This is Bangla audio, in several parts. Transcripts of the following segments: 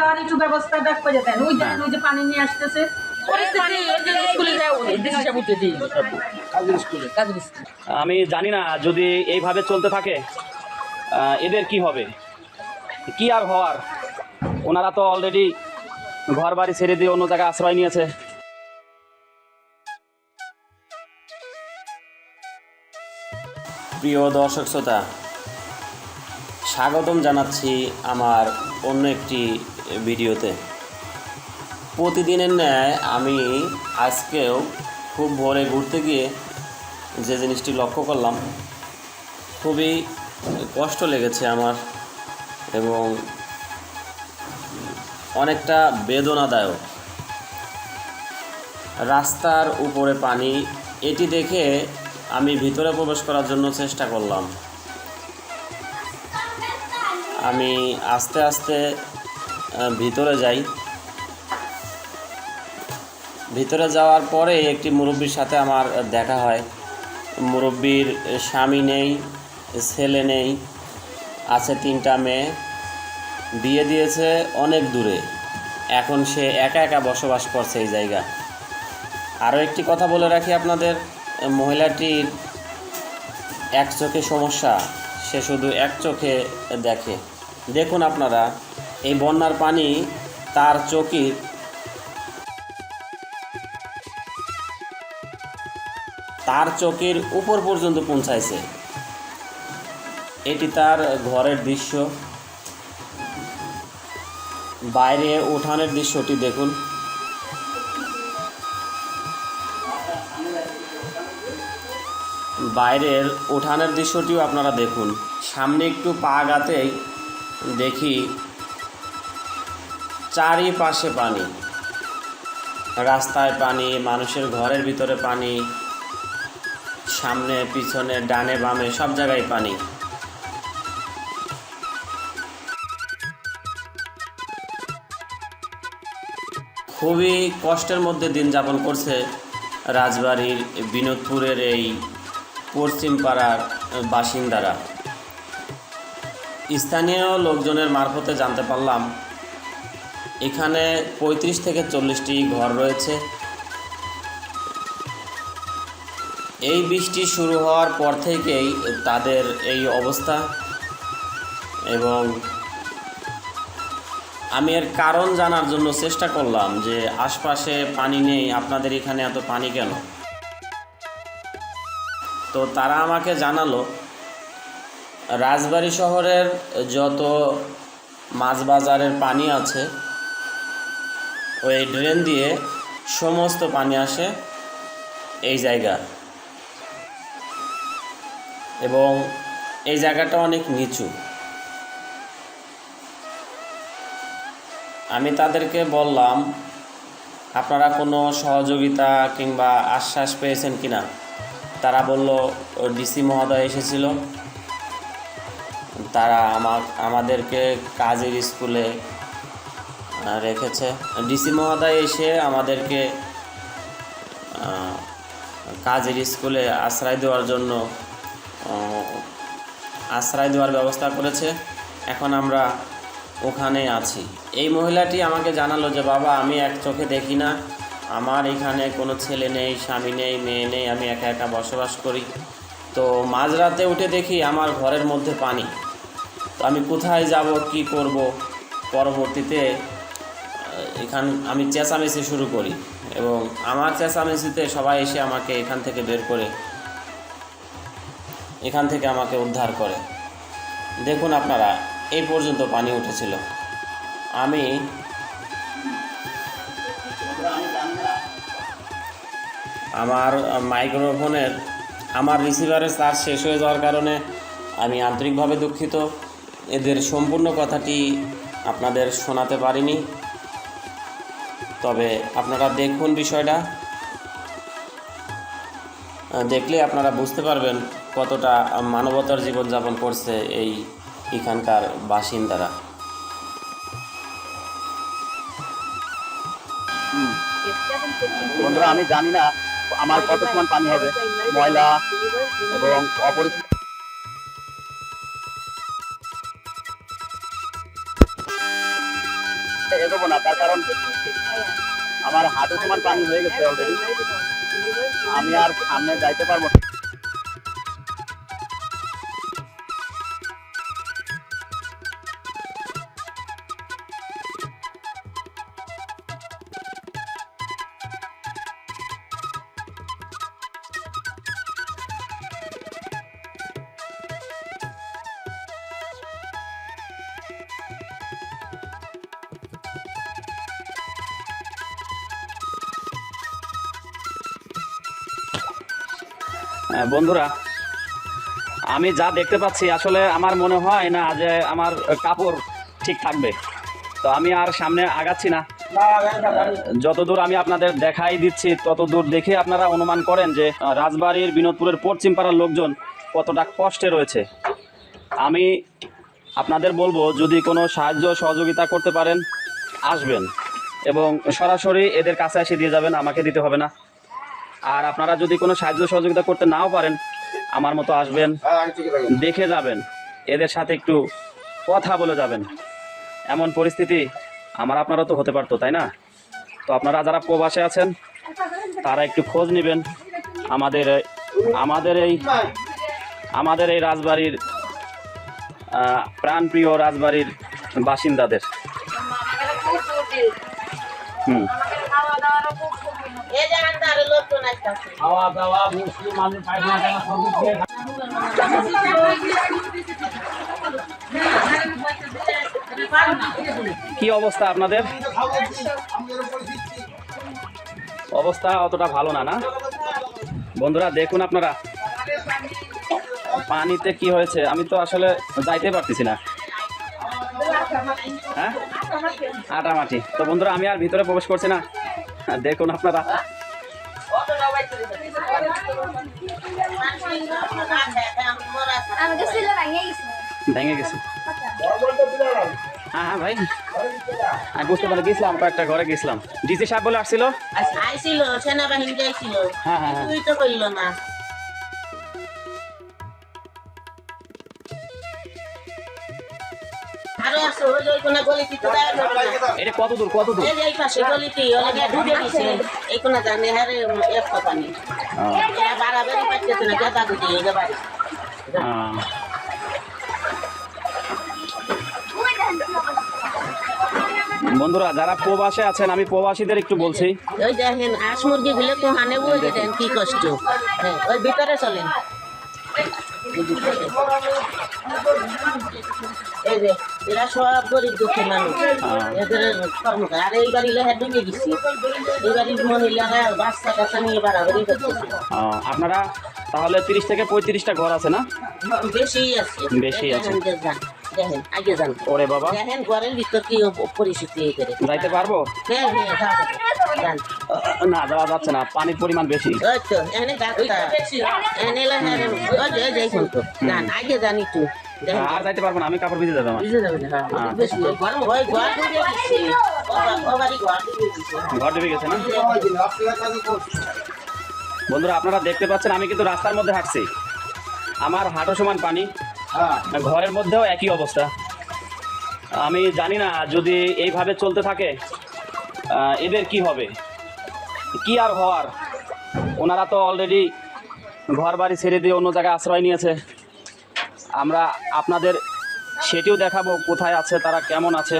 দাওয়ার একটু ব্যবস্থাটা করে দেন। ওই দেখেন ওই যে পানি নিয়ে আসতেছে। আমি জানি না যদি এইভাবে চলতে থাকে এদের কি হবে? কি আর হওয়ার? ওনারা তো অলরেডি ঘর বাড়ি ছেড়ে দিয়ে অন্য জায়গায় আশ্রয় নিয়েছে। প্রিয় দর্শক শ্রোতা স্বাগতম জানাচ্ছি আমার অন্য একটি ভিডিওতে। প্রতিদিনের ন্যায় আমি আজকেও খুব ভোরে ঘুরতে গিয়ে যে জিনিসটি লক্ষ্য করলাম, খুবই কষ্ট লেগেছে আমার এবং অনেকটা বেদনাদায়ক। রাস্তার উপরে পানি, এটি দেখে আমি ভিতরে প্রবেশ করার জন্য চেষ্টা করলাম। আমি আস্তে আস্তে ভিতরে যাই। ভিতরে যাওয়ার পরে একটি মুরব্বীর সাথে আমার দেখা হয়। মুরব্বীর স্বামী নেই, ছেলে নেই, আছে তিনটা মেয়ে। বিয়ে দিয়েছে অনেক দূরে। এখন সে একা একা বসবাস করছে এই জায়গা। আরও একটি কথা বলে রাখি আপনাদের, মহিলাটির এক চোখে সমস্যা, সে শুধু এক চোখে দেখে। দেখুন আপনারা এই বন্যার পানি তার চোখের তার চোখের উপর পর্যন্ত পৌঁছাইছে। এটি তার ঘরের দৃশ্য। বাইরে উঠানের দৃশ্যটি দেখুন। বাইরের উঠানের দৃশ্যটিও আপনারা দেখুন। সামনে একটু পা গাতেই দেখি চারিপাশে পানি। রাস্তায় পানি, মানুষের ঘরের ভিতরে পানি, সামনে, পিছনে, ডানে, বামে, সব জায়গায় পানি। খুবই কষ্টের মধ্যে দিন যাপন করছে রাজবাড়ির বিনোদপুরের এই পশ্চিম পাড়ার বাসিন্দারা। স্থানীয় লোকজনের মারফতে জানতে পারলাম এখানে পঁয়ত্রিশ থেকে চল্লিশটি ঘর রয়েছে। এই বৃষ্টি শুরু হওয়ার পর থেকেই তাদের এই অবস্থা এবং আমি এর কারণ জানার জন্য চেষ্টা করলাম যে আশপাশে পানি নেই, আপনাদের এখানে এত পানি কেন? তো তারা আমাকে জানালো, রাজবাড়ী শহরের যত মাছ বাজারের পানি আছে ওই ড্রেন দিয়ে সমস্ত পানি আসে এই জায়গা। এবং এই জায়গাটা অনেক নিচু। আমি তাদেরকে বললাম, আপনারা কোনো সহযোগিতা কিংবা আশ্বাস পেয়েছেন কিনা? তারা বলল, ডিসি মহোদয় এসেছিল। তারা আমার আমাদেরকে কাজের স্কুলে রেখেছে। ডিসি মহোদয় এসে আমাদেরকে কাজের স্কুলে আশ্রয় দেওয়ার জন্য আশ্রয় দেওয়ার ব্যবস্থা করেছে। এখন আমরা ওখানে আছি। এই মহিলাটি আমাকে জানালো যে, বাবা, আমি এক চোখে দেখি না। আমার এখানে কোনো ছেলে নেই, স্বামী নেই, মেয়ে নেই, আমি একা একা বসবাস করি। তো মাঝরাতে উঠে দেখি আমার ঘরের মধ্যে পানি। তো আমি কোথায় যাব, কি করব? পরবর্তীতে এখান, আমি চেঁচামেচি শুরু করি এবং আমার চেঁচামেচিতে সবাই এসে আমাকে এখান থেকে বের করে, এখান থেকে আমাকে উদ্ধার করে। দেখুন আপনারা, এই পর্যন্ত পানি উঠেছিল। আমি আমার মাইক্রোফোনের, আমার রিসিভারের চার্জ শেষ হয়ে যাওয়ার কারণে আমি আন্তরিকভাবে দুঃখিত। এদের সম্পূর্ণ কথাটি আপনাদের শোনাতে পারিনি। তবে আপনারা দেখুন বিষয়টা। দেখলে আপনারা বুঝতে পারবেন কতটা মানবতার জীবনযাপন করছে এই এখানকার বাসিন্দারা। বন্ধুরা, আমি জানি না আমার কত সমান পানি হবে। ময়লা এবং অপরিষ্কার এগোবো না, তার কারণ আমার হাতে তোমার পানি হয়ে গেছে অলরেডি আমি আর সামনে যাইতে পারব না। বন্ধুরা, আমি যা দেখতে পাচ্ছি, আসলে আমার মনে হয় না যে আমার কাপড় ঠিক থাকবে। তো আমি আর সামনে আগাচ্ছি না। যতদূর আমি আপনাদের দেখাই দিচ্ছি, ততদূর দেখে আপনারা অনুমান করেন যে রাজবাড়ির বিনোদপুরের পশ্চিম পাড়ার লোকজন কতটা কষ্টে রয়েছে। আমি আপনাদের বলব, যদি কোনো সাহায্য সহযোগিতা করতে পারেন, আসবেন। এবং সরাসরি এদের কাছে এসে দিয়ে যাবেন, আমাকে দিতে হবে না। আর আপনারা যদি কোনো সাহায্য সহযোগিতা করতে নাও পারেন আমার মতো আসবেন দেখে যাবেন এদের সাথে একটু কথা বলে যাবেন। এমন পরিস্থিতি আমার আপনারা তো হতে পারতো তাই না? তো আপনারা যারা প্রবাসে আছেন তারা একটু খোঁজ নেবেন। আমাদের আমাদের এই আমাদের এই রাজবাড়ির প্রাণপ্রিয় রাজবাড়ির বাসিন্দাদের। হুম। কি অবস্থা আপনাদের? অবস্থা অতটা ভালো না না? বন্ধুরা দেখুন আপনারা। পানিতে কি হয়েছে? আমি তো আসলে যাইতে পারতেছি না। হ্যাঁ? আটা মাটি। তো বন্ধুরা আমি আর ভিতরে প্রবেশ করছি না। দেখুন আপনারা। ভেঙে গেছে। হ্যাঁ হ্যাঁ ভাই। আমি বুঝতে পারলাম গেছিলাম কয়েকটা ঘরে গেছিলাম। ডিসি সাহেব বলে আসছিল। আইছিল সেনাবাহিনী যাইছিল। হ্যাঁ হ্যাঁ হ্যাঁ। তুই তো করল না। এটা কত দূর কত দূর? এই পাশে গলিতে ওখানে ঢুকে গেছে। এইখানে জানে হারে এক কথা এরা বাড়াবাড়ি পাচ্ছে না গেদা গুটি এগে বাড়ি। বন্ধুরা যারা প্রবাসে আছেন আমি প্রবাসীদের একটু বলছি। ওই দেখেন হাঁস মুরগি গুলো তো হানে বই দেন কি কষ্ট। হ্যাঁ ওই ভিতরে চলেন। এই যে এরা সব গরিব দুঃখী মানুষ। এদের কর্মকার আর এই বাড়ি লেখা ডুবে গেছি এই বাড়ির মহিলারা বাচ্চা কাচ্চা নিয়ে বাড়াবাড়ি করতেছে। আপনারা তাহলে তিরিশ থেকে পঁয়ত্রিশটা ঘর আছে না? বেশি আছে। বেশি আছে। দেখেন আগে যান ওরে বাবা। দেখেন ঘরের ভিতর কি পরিস্থিতি করে। যাইতে পারব? হ্যাঁ হ্যাঁ না যাওয়া যাচ্ছে না পানির পরিমাণ বেশি। আগে একটু। আর যাইতে পারব না আমি কাপড় ভিজে যাব হ্যাঁ হয়। ঘর ডুবে গেছে না? বন্ধুরা আপনারা দেখতে পাচ্ছেন আমি কিন্তু রাস্তার মধ্যে হাঁটছি। আমার হাঁটু সমান পানি। ঘরের মধ্যেও একই অবস্থা। আমি জানি না যদি এইভাবে চলতে থাকে এদের কি হবে? কি আর হওয়ার? ওনারা তো অলরেডি ঘর বাড়ি ছেড়ে দিয়ে অন্য জায়গায় আশ্রয় নিয়েছে। আমরা আপনাদের সেটিও দেখাবো কোথায় আছে, তারা কেমন আছে।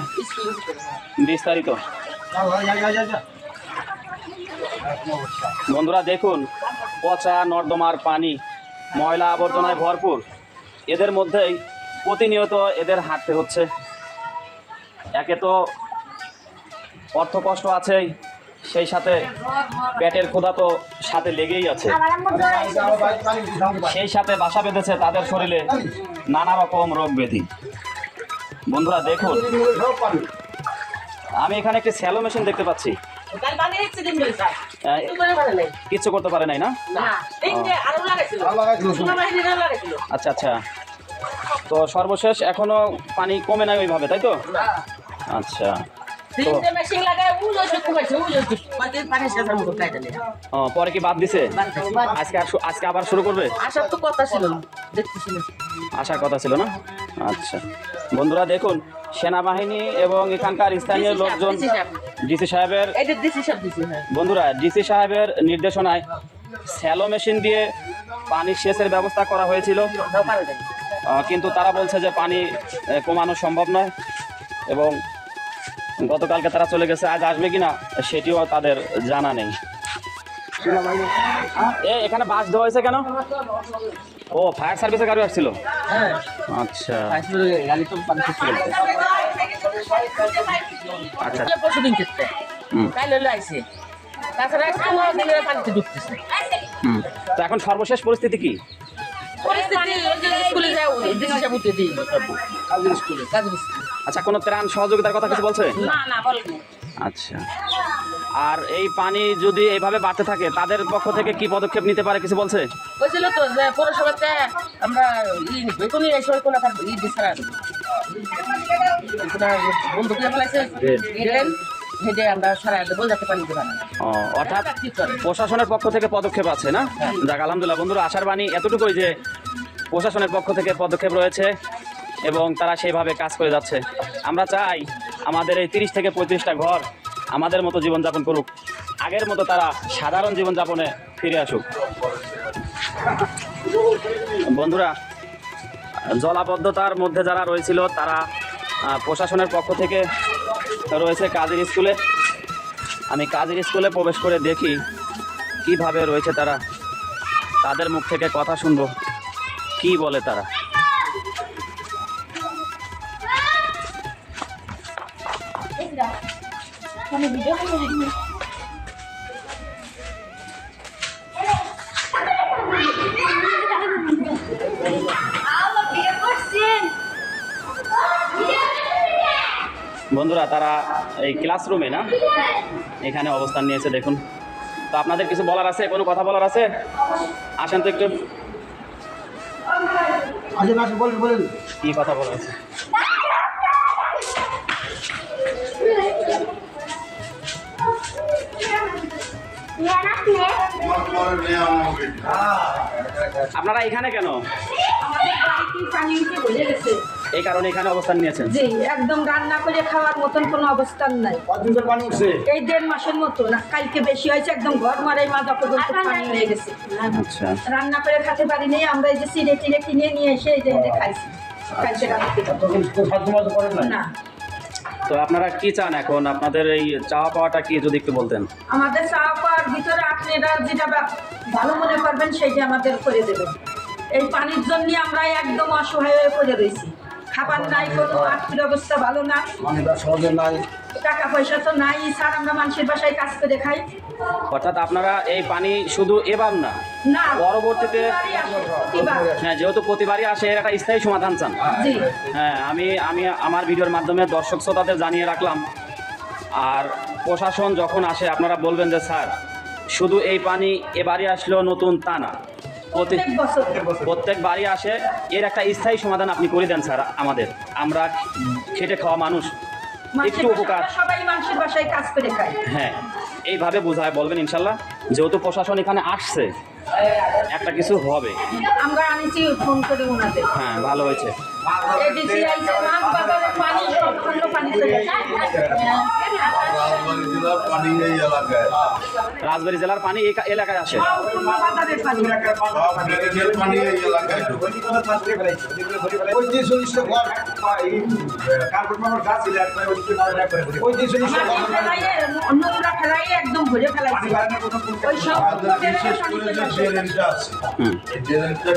বিস্তারিত। বন্ধুরা, দেখুন, পচা নর্দমার পানি, ময়লা আবর্জনায় ভরপুর। এদের মধ্যেই প্রতিনিয়ত এদের হাঁটতে হচ্ছে। একে তো অর্থ কষ্ট আছেই সেই সাথে পেটের ক্ষুধা তো সাথে লেগেই আছে। সেই সাথে বাসা বেঁধেছে তাদের শরীরে নানা রকম রোগ ব্যাধি। বন্ধুরা দেখুন আমি এখানে একটি স্যালো মেশিন দেখতে পাচ্ছি। কিচ্ছু করতে পারে নাই না? আচ্ছা আচ্ছা। তো সর্বশেষ এখনও পানি কমে নাই ওইভাবে তাই তো? আচ্ছা। পরে কি বাদ দিছে? আজকে আজকে আবার শুরু করবে? আসার তো কথা ছিল আসার কথা ছিল না? আচ্ছা। বন্ধুরা দেখুন সেনাবাহিনী এবং এখানকার স্থানীয় লোকজন ডিসি সাহেবের বন্ধুরা ডিসি সাহেবের নির্দেশনায় স্যালো মেশিন দিয়ে পানি সেচের ব্যবস্থা করা হয়েছিল। কিন্তু তারা বলছে যে পানি কমানো সম্ভব নয় এবং গতকালকে তারা চলে গেছে, আজ আসবে কিনা, সেটিও তাদের জানা নেই। এ, এখানে বাস দেওয়া হয়েছে কেন? ও, ফায়ার সার্ভিসের গাড়ি আসছিল? আচ্ছা। আচ্ছা। তাহলে পরশু দিন ক্ষেত্রে তাছাড়া এখন সর্বশেষ পরিস্থিতি কি? আচ্ছা কোনো ত্রাণ সহযোগিতার কথা কিছু বলছে? না না বলেনি। আচ্ছা। আর এই পানি যদি এইভাবে বাড়তে থাকে তাদের পক্ষ থেকে কি পদক্ষেপ নিতে পারে কিছু বলছে? বলছিল তো যে পৌরসভাতে আমরা ই নিব এখনই এই সময় কোনো ই দিচ্ছে না। বন্ধু ফেলাইছে। হেঁটে আমরা সারা দেবো যাতে পানি দেবে অর্থাৎ প্রশাসনের পক্ষ থেকে পদক্ষেপ আছে না? যাক আলহামদুলিল্লাহ বন্ধুরা আশার বাণী এতটুকুই যে প্রশাসনের পক্ষ থেকে পদক্ষেপ রয়েছে এবং তারা সেইভাবে কাজ করে যাচ্ছে। আমরা চাই আমাদের এই তিরিশ থেকে পঁয়ত্রিশটা ঘর আমাদের মতো জীবনযাপন করুক। আগের মতো তারা সাধারণ জীবনযাপনে ফিরে আসুক। বন্ধুরা জলাবদ্ধতার মধ্যে যারা রয়েছিল তারা প্রশাসনের পক্ষ থেকে রয়েছে কাজের স্কুলে। আমি কাজের স্কুলে প্রবেশ করে দেখি কীভাবে রয়েছে তারা। তাদের মুখ থেকে কথা শুনব। কি বলে তারা? বন্ধুরা তারা এই ক্লাসরুমে না এখানে অবস্থান নিয়েছে দেখুন। তো আপনাদের কিছু বলার আছে? কোনো কথা বলার আছে? আসেন তো একটু। কি কথা বলার আছে? আপনারা এখানে কেন? আমাদের বাড়িতে পানি উঠে ভরে গেছে এই কারণে এখানে অবস্থান নিয়েছেন? জি একদম রান্না করে খাওয়ার মতন কোনো অবস্থান নাই। পানি উঠছে? এই দেড় মাসের মতো না কালকে বেশি হয়েছে একদম ঘর মারাই মাজা পর্যন্ত পানি হয়ে গেছে। আচ্ছা। রান্না করে খেতে পারিনি আমরা এই যে চিড়ে টিড়ে কিনে নিয়ে এসে এই যে খাইছি। কালকে রাত্রে না না। তো আপনারা কি চান এখন? আপনাদের এই চাওয়া পাওয়াটা কি যদি একটু বলতেন? আমাদের চাওয়া পাওয়ার ভিতরে আপনি এটা যেটা ভালো মনে করবেন, সেটা আমাদের করে দেবেন। এই পানির জন্য আমরা একদম অসহায় হয়ে পড়ে রয়েছি। খাবার নাই কোনো আর্থিক অবস্থা ভালো না সহজে নাই। টাকা পয়সা তো নাই স্যার আমরা মানুষের বাসায় কাজ করে খাই। অর্থাৎ আপনারা এই পানি শুধু এবার না না পরবর্তীতে। হ্যাঁ যেহেতু প্রতিবারই আসে এর একটা স্থায়ী সমাধান চান। হ্যাঁ আমি আমি আমার ভিডিওর মাধ্যমে দর্শক শ্রোতাদের জানিয়ে রাখলাম। আর প্রশাসন যখন আসে আপনারা বলবেন যে স্যার শুধু এই পানি এবারই আসলো নতুন তা না। প্রত্যেক বাড়ি আসে এর একটা স্থায়ী সমাধান আপনি করে দেন স্যার আমাদের। আমরা খেটে খাওয়া মানুষ একটু উপকার। সবাই মানুষের বাসায় কাজ করে খায় হ্যাঁ এইভাবে বোঝায় বলবেন ইনশাল্লাহ। যেহেতু প্রশাসন এখানে আসছে একটা কিছু হবে। আমরা আনিছি ফোন করে ওনাদের। হ্যাঁ ভালো হয়েছে। এডিসি আইছে মাছ বাজারে পানি সম্পূর্ণ পানি চলে রাজবাড়ী জেলার পানি এই এলাকায় আসে একদম ভরে ওই সব আছে। এই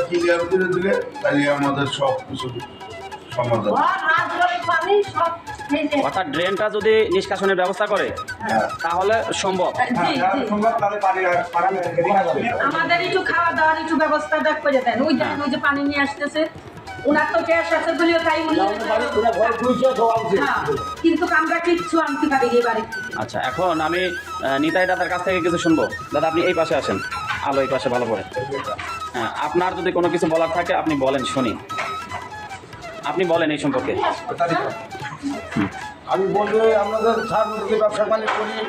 ক্লিয়ার করে দিলে তাহলে আমাদের সব কিছু সমাধান পানি সব এই যে- অর্থাৎ ড্রেনটা যদি নিষ্কাশনের ব্যবস্থা করে হ্যাঁ। তাহলে সম্ভব। আমাদের একটু খাওয়া দাওয়ার একটু ব্যবস্থাটা করে দেন। ওই দেখেন ওই যে পানি নিয়ে আসতেছে ওনার তো গ্যাস আছে বলেও তাই হ্যাঁ, কিন্তু আমরা কিচ্ছু আনতে পারি এবারে আচ্ছা এখন আমি নিতাই দাদার কাছ থেকে কিছু শুনব। দাদা আপনি এই পাশে আসেন। আলো এই পাশে ভালো করে হ্যাঁ আপনার যদি কোনো কিছু বলার থাকে, আপনি বলেন, শুনি। আপনি বলেন এই সম্পর্কে। আমি বলব আপনাদের সার ব্যবসা পানি করি,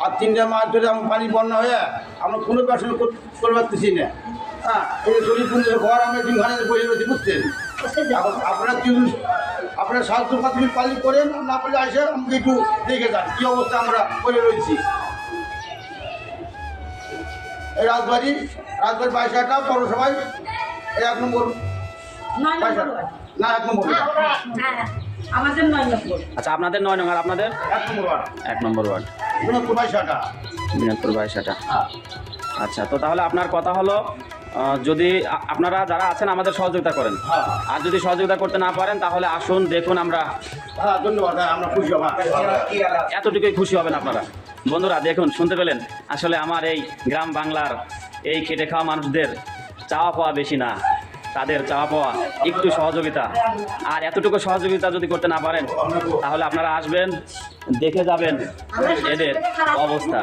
আর তিনটা মাস ধরে আমার পানি বন্যা হয়ে আমরা কোনো ব্যবসা কর- করতে পারতেছি না। হ্যাঁ এই ঘর আমরা আপনারা যদি আপনারা স্বাস্থ্য প্রাথমিক পালি করেন, না পারলে আসে আমাকে একটু দেখে যান, কী অবস্থা আমরা করে রয়েছি। রাজবাড়ি রাজবাড়ি বাইশাটা পৌরসভায়। এক নম্বর। নম্বর। না এক নম্বর। হ্যাঁ, আমাদের নয় নম্বর। আচ্ছা আপনাদের নয় নং আর আপনাদের? এক নম্বর ওয়ার্ড। এক নম্বর ওয়ার্ড। বিনোদপুর বাইশাটা দিনাজপুর বাইশাটা আচ্ছা তো তাহলে আপনার কথা হলো যদি আপনারা যারা আছেন আমাদের সহযোগিতা করেন। হ্যাঁ। আর যদি সহযোগিতা করতে না পারেন তাহলে আসুন দেখুন আমরা হ্যাঁ ধন্যবাদ হ্যাঁ আমরা খুশি হবা। এতটুকুই খুশি হবেন আপনারা। বন্ধুরা দেখুন শুনতে পেলেন? আসলে আমার এই গ্রাম বাংলার এই খেটে খাওয়া মানুষদের চাওয়া পাওয়া বেশি না। তাদের চাওয়া পাওয়া একটু সহযোগিতা। আর এতটুকু সহযোগিতা যদি করতে না পারেন তাহলে আপনারা আসবেন দেখে যাবেন এদের অবস্থা।